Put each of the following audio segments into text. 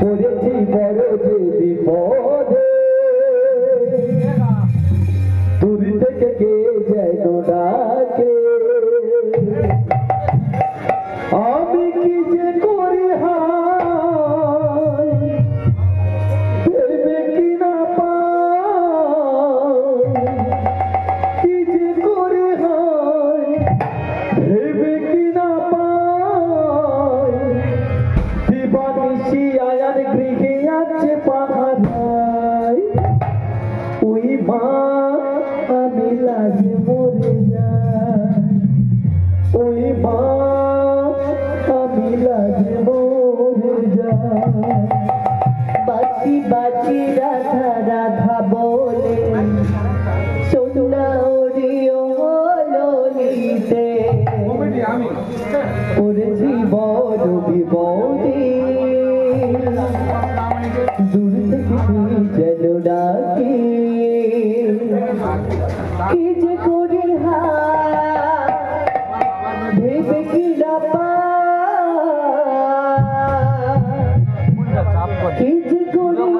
পড়েছি বড় যে বিপদে। মা, আমি লাজে মরে যাই। ওই মা, আমি লাজে মরে যাই। বাঁচি বাঁচি, রাধা রাধা বলে। সোনা ওরিও হলো নিতে করেছি বড় বিপদে কি যে করি ভেবে কি কি যে করি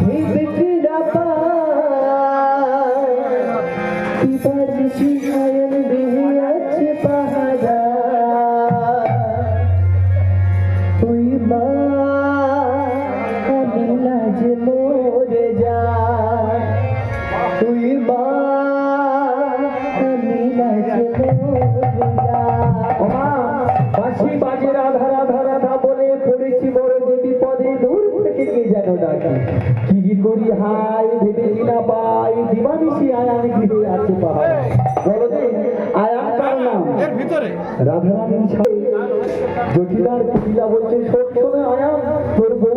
ভেবে কি না পাই এবার শিখায়ন বেহে আছে পাহারা। ওই মা, আমি লাজ বাঁশি বাজে রাধা রাধা রাধা বলে পড়েছি বড় যে বিপদে দূর থেকে কে যেন ডাকে। কি কি করি হাই ভেবে কি না পাই দিবানিশি আয়ান গৃহে আছে পাহাড়। বলো যে আয়ান কার নাম? এর ভিতরে। রাধারানীর সাথে জটিলার কুটিলা বলছে শোন শোনে তোর আর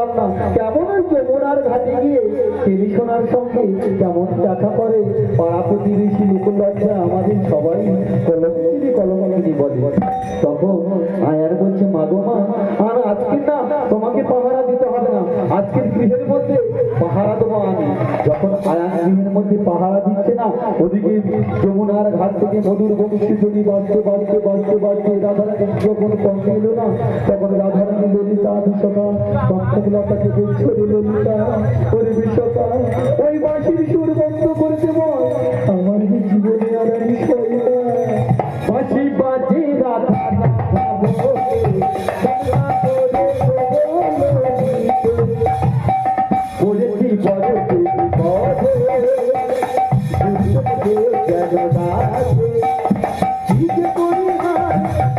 পারলাম কেমন ওই যমুনার ঘাটে গিয়ে কেলি সোনার সঙ্গে কেমন দেখা করে? পাড়া প্রতিবেশী লোকলজ্জা আমাদের সবাই কলমকিনি কলমকিনি বলে। তখন আয়ার বলছে মাগো মা, আর আজকে না তোমাকে পাহারা দিতে হবে না। আজকের গৃহের মধ্যে পাহারা দেবো আমি। যখন আয়ান গৃহের মধ্যে পাহারা ওদিকে যমুনার ঘাট থেকে মধুর যদি বাজতে বাজতে বাজতে বাজতে রাধারানী যখন কমে এলো না, তখন রাধারানী ললিতা বিশকা ভক্তগুলাটাকে বলছে রে ললিতা। ওরে বিশকা ওই বাঁশির